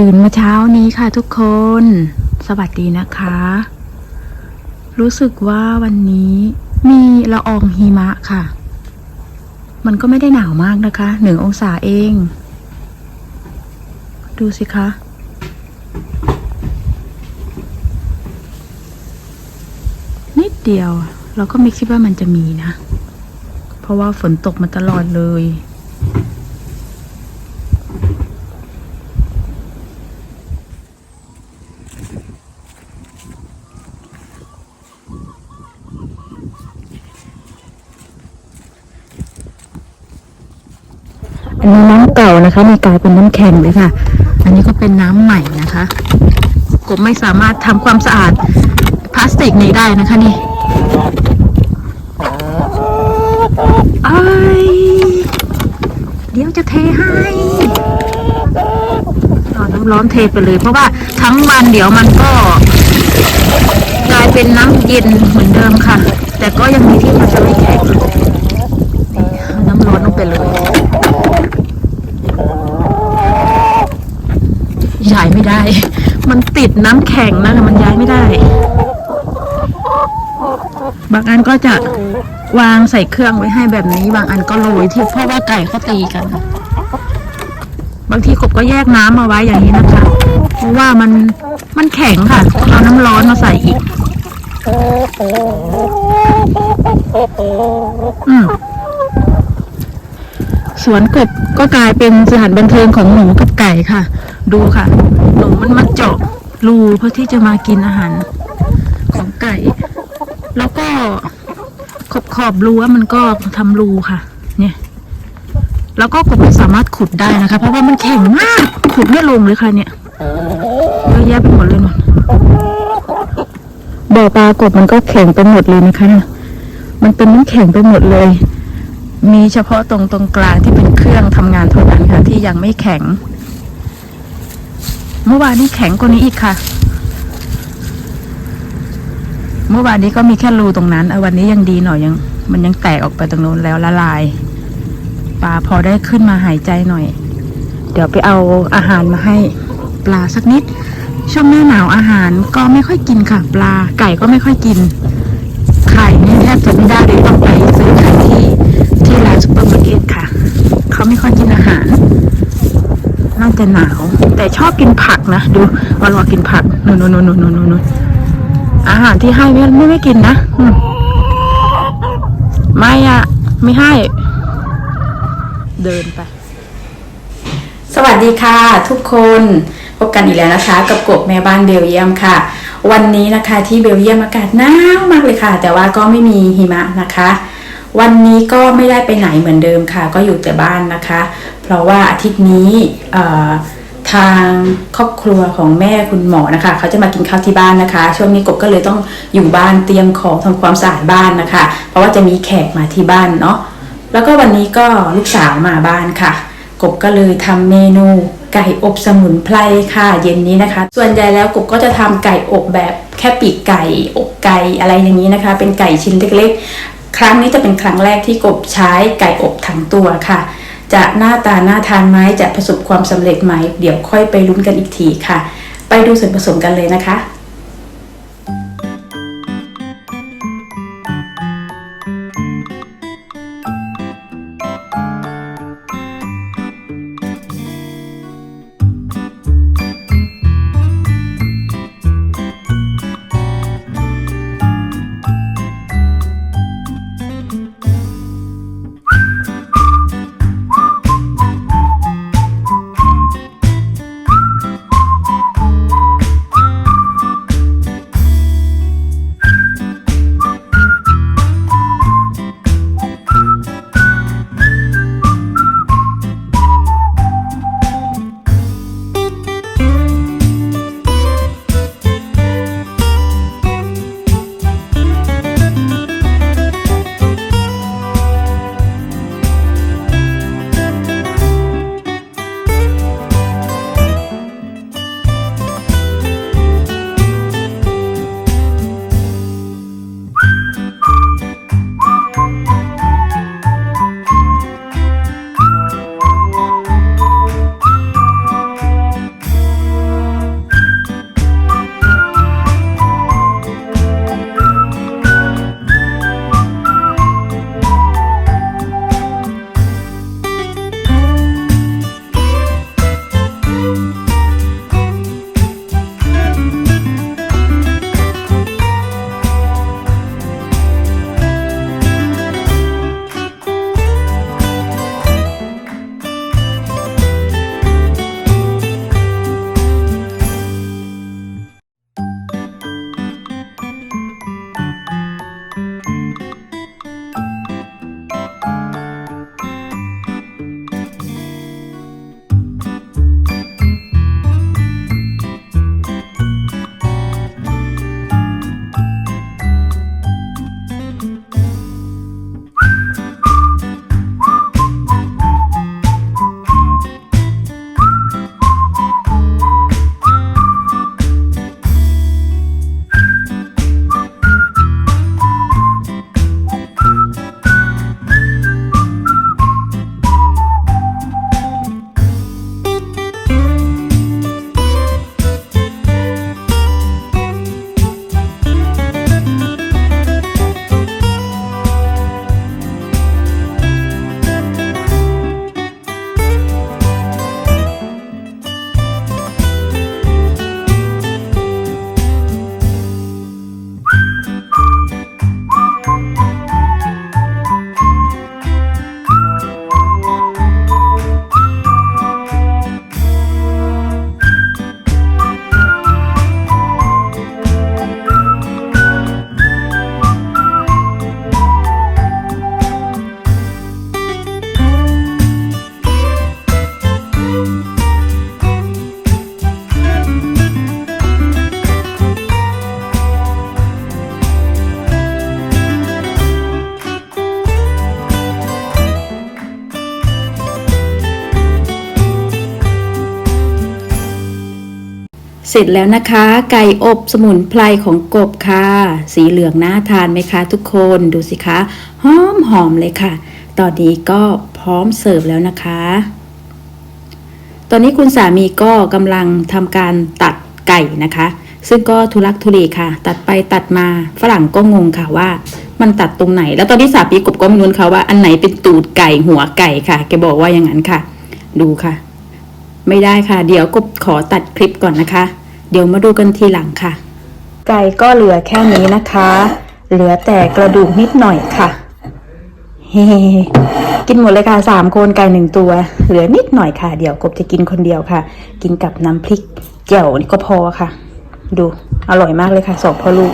ตื่นมาเช้านี้ค่ะทุกคน สวัสดีนะคะ รู้สึกว่าวันนี้มีละอองหิมะค่ะ มันก็ไม่ได้หนาวมากนะคะ หนึ่งองศาเอง ดูสิคะ นิดเดียว เราก็ไม่คิดว่ามันจะมีนะ เพราะว่าฝนตกมาตลอดเลย อันนี้น้ำเก่านะคะมันกลายเป็นน้ำแข็งเลยค่ะ อันนี้ก็เป็นน้ำใหม่นะคะกบไม่สามารถทำความสะอาดพลาสติกนี้ได้นะคะนี่ไอเดี๋ยวจะเทให้เอาน้ำร้อนเทไปเลย เพราะว่าทั้งวันเดี๋ยวมันก็กลายเป็นน้ำเย็นเหมือนเดิมค่ะ แต่ก็ยังมีที่มันจะไม่แข็งนี่เอาน้ำร้อนลงไปเลย ย้ายไม่ได้ มันติดน้ำแข็งนะคะมันย้ายไม่ได้ บางอันก็จะวางใส่เครื่องไว้ให้แบบนี้ บางอันก็โรยที่เพราะว่าไก่เขาตีกัน บางทีกบก็แยกน้ำมาไว้อย่างนี้นะคะเพราะว่ามันมันแข็งค่ะเอาน้ำร้อนมาใส่อีกอืมสวนกบก็กลายเป็นสถานบันเทิงของหนูกับไก่ค่ะ ดูค่ะ หนูมันมาเจาะรูเพื่อที่จะมากินอาหารของไก่ แล้วก็ขอบขอบรูว่ามันก็ทำรูค่ะ เนี่ย แล้วก็กบไม่สามารถขุดได้นะคะ เพราะว่ามันแข็งมากขุดไม่ลงเลยค่ะ เนี่ยเยอะแยะไปหมดเลยหนูบ่อปลากบมันก็แข็งไปหมดเลยนะคะเนี่ยมันเป็นน้ำแข็งไปหมดเลย มีเฉพาะตรงตรงกลางที่เป็นเครื่องทำงานเท่านั้นค่ะที่ยังไม่แข็ง เมื่อวานนี้แข็งกว่านี้อีกค่ะ เมื่อวานนี้ก็มีแค่รูตรงนั้นเอาวันนี้ยังดีหน่อยยัง มันยังแตกออกไปตรงนู้นแล้วละลายปลาพอได้ขึ้นมาหายใจหน่อย เดี๋ยวไปเอาอาหารมาให้ปลาสักนิด ช่วงหน้าหนาวอาหารก็ไม่ค่อยกินค่ะ ปลาไก่ก็ไม่ค่อยกินไข่นี่แทบจะไม่ได้เลยต้องไปซื้อไข่ที่ที่ร้านซูเปอร์มาร์เก็ตค่ะ เขาไม่ค่อยกินอาหาร น่าจะหนาว แต่ชอบกินผักนะ ดูวันวากินผักนู่นนู่นนู่นนู่นนู่นนุนอาหารที่ให้ไม่ไม่ไม่กินนะไม่อะไม่ให้ เดินไป สวัสดีค่ะ ทุกคนพบกันอีกแล้วนะคะ กับกบแม่บ้านเบลเยียมค่ะ วันนี้นะคะที่เบลเยียมอากาศหนาวมากเลยค่ะ แต่ว่าก็ไม่มีหิมะนะคะวันนี้ก็ไม่ได้ไปไหนเหมือนเดิมค่ะ ก็อยู่แต่บ้านนะคะ เพราะว่าอาทิตย์นี้ทางครอบครัวของแม่คุณหมอนะคะ เขาจะมากินข้าวที่บ้านนะคะ ช่วงนี้กบก็เลยต้องอยู่บ้านเตรียมของทำความสะอาดบ้านนะคะ เพราะว่าจะมีแขกมาที่บ้านเนาะแล้วก็วันนี้ก็ลูกสาวมาบ้านค่ะ กบก็เลยทำเมนูไก่อบสมุนไพรค่ะเย็นนี้นะคะ ส่วนใหญ่แล้วกบก็จะทำไก่อบแบบแค่ปีกไก่อกไก่อะไรอย่างนี้นะคะ เป็นไก่ชิ้นเล็กๆ ครั้งนี้จะเป็นครั้งแรกที่กบใช้ไก่อบทั้งตัวค่ะ จะหน้าตาหน้าทานไหมจะประสบความสำเร็จไหม เดี๋ยวค่อยไปลุ้นกันอีกทีค่ะ ไปดูส่วนผสมกันเลยนะคะ เสร็จแล้วนะคะ ไก่อบสมุนไพรของกบค่ะ สีเหลืองน่าทานไหมคะ ทุกคนดูสิคะหอมหอมเลยค่ะ ตอนนี้ก็พร้อมเสิร์ฟแล้วนะคะ ตอนนี้คุณสามีก็กำลังทำการตัดไก่นะคะ ซึ่งก็ทุลักทุเลค่ะ ตัดไปตัดมาฝรั่งก็งงค่ะว่ามันตัดตรงไหน แล้วตอนที่สามีกบก็ไม่รู้ค่ะว่าอันไหนเป็นตูดไก่หัวไก่ค่ะ แกบอกว่าอย่างนั้นค่ะ ดูค่ะ ไม่ได้ค่ะ เดี๋ยวกบขอตัดคลิปก่อนนะคะ เดี๋ยวมาดูกันทีหลังค่ะ ไก่ก็เหลือแค่นี้นะคะ เหลือแต่กระดูกนิดหน่อยค่ะเฮ้กินหมดเลยค่ะสามคนไก่หนึ่งตัว เหลือนิดหน่อยค่ะ เดี๋ยวกบจะกินคนเดียวค่ะ กินกับน้ำพริกแจ่วนี่ก็พอค่ะ ดูอร่อยมากเลยค่ะสองพ่อลูก